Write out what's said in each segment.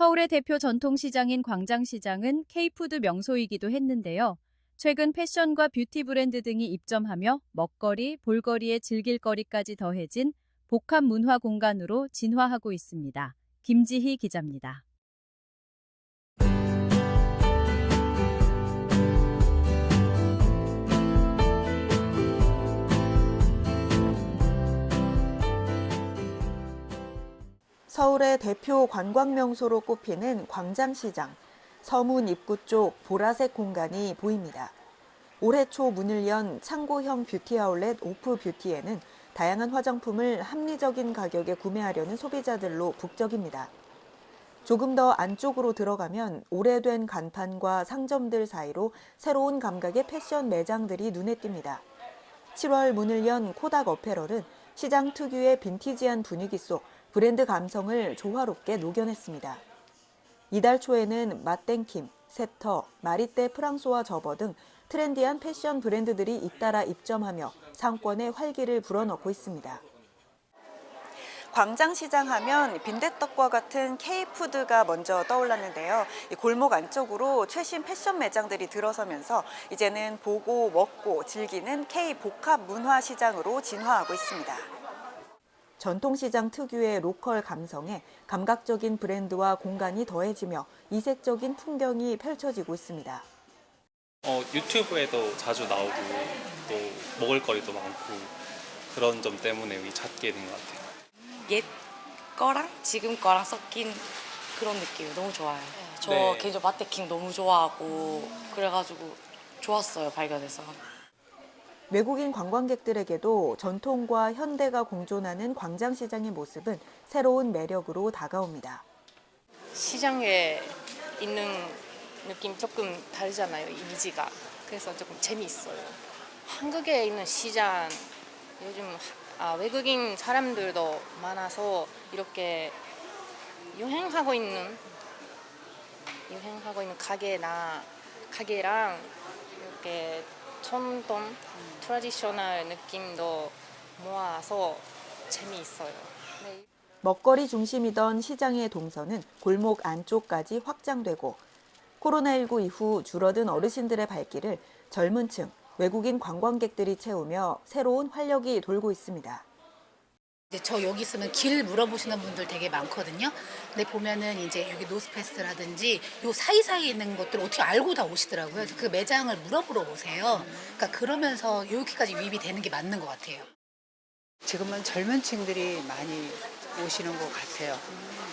서울의 대표 전통시장인 광장시장은 K푸드 명소이기도 했는데요. 최근 패션과 뷰티 브랜드 등이 입점하며 먹거리, 볼거리의 즐길거리까지 더해진 복합 문화 공간으로 진화하고 있습니다. 김지희 기자입니다. 서울의 대표 관광 명소로 꼽히는 광장시장. 서문 입구 쪽 보라색 공간이 보입니다. 올해 초 문을 연 창고형 뷰티 아울렛 오프 뷰티에는 다양한 화장품을 합리적인 가격에 구매하려는 소비자들로 북적입니다. 조금 더 안쪽으로 들어가면 오래된 간판과 상점들 사이로 새로운 감각의 패션 매장들이 눈에 띕니다. 7월 문을 연 코닥 어페럴은 시장 특유의 빈티지한 분위기 속 브랜드 감성을 조화롭게 녹여냈습니다. 이달 초에는 맛땡킴, 세터, 마리떼 프랑소와 저버 등 트렌디한 패션 브랜드들이 잇따라 입점하며 상권의 활기를 불어넣고 있습니다. 광장시장 하면 빈대떡과 같은 K푸드가 먼저 떠올랐는데요. 이 골목 안쪽으로 최신 패션 매장들이 들어서면서 이제는 보고 먹고 즐기는 K 복합 문화 시장으로 진화하고 있습니다. 전통시장 특유의 로컬 감성에 감각적인 브랜드와 공간이 더해지며 이색적인 풍경이 펼쳐지고 있습니다. 어, 유튜브에도 자주 나오고 또 먹을거리도 많고 그런 점 때문에 여기 찾게 된 것 같아요. 옛 거랑 지금 거랑 섞인 그런 느낌이 너무 좋아요. 저 네. 개인적으로 마테킹 너무 좋아하고 그래가지고 좋았어요 발견해서. 외국인 관광객들에게도 전통과 현대가 공존하는 광장시장의 모습은 새로운 매력으로 다가옵니다. 시장에 있는 느낌 조금 다르잖아요 이미지가 그래서 조금 재미있어요 한국에 있는 시장 요즘 아, 외국인 사람들도 많아서 이렇게 유행하고 있는 유행하고 있는 가게나 가게랑 전통 트라디셔널 느낌도 모아서 재미있어요 네. 먹거리 중심이던 시장의 동선은 골목 안쪽까지 확장되고 코로나19 이후 줄어든 어르신들의 발길을 젊은 층, 외국인 관광객들이 채우며 새로운 활력이 돌고 있습니다. 이제 저 여기 있으면 길 물어보시는 분들 되게 많거든요. 근데 보면은 이제 여기 노스페스트라든지 요 사이사이에 있는 것들을 어떻게 알고 다 오시더라고요. 그래서 그 매장을 물어보러 오세요. 그러니까 그러면서 여기까지 유입이 되는 게 맞는 것 같아요. 지금은 젊은 층들이 많이 오시는 것 같아요.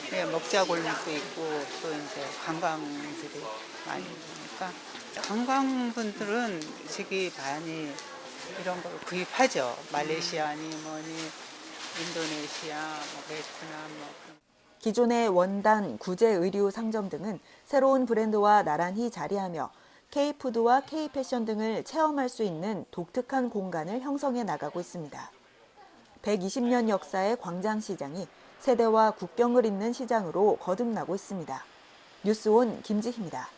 네, 먹자 골목도 있고 또 이제 관광들이 많이 오니까 관광분들은 저기 많이 이런 걸 구입하죠. 말레이시아니 뭐니 인도네시아, 뭐 베트남 뭐 기존의 원단, 구제 의류 상점 등은 새로운 브랜드와 나란히 자리하며 K푸드와 K패션 등을 체험할 수 있는 독특한 공간을 형성해 나가고 있습니다. 120년 역사의 광장시장이 세대와 국경을 잇는 시장으로 거듭나고 있습니다. 뉴스온 김지희입니다.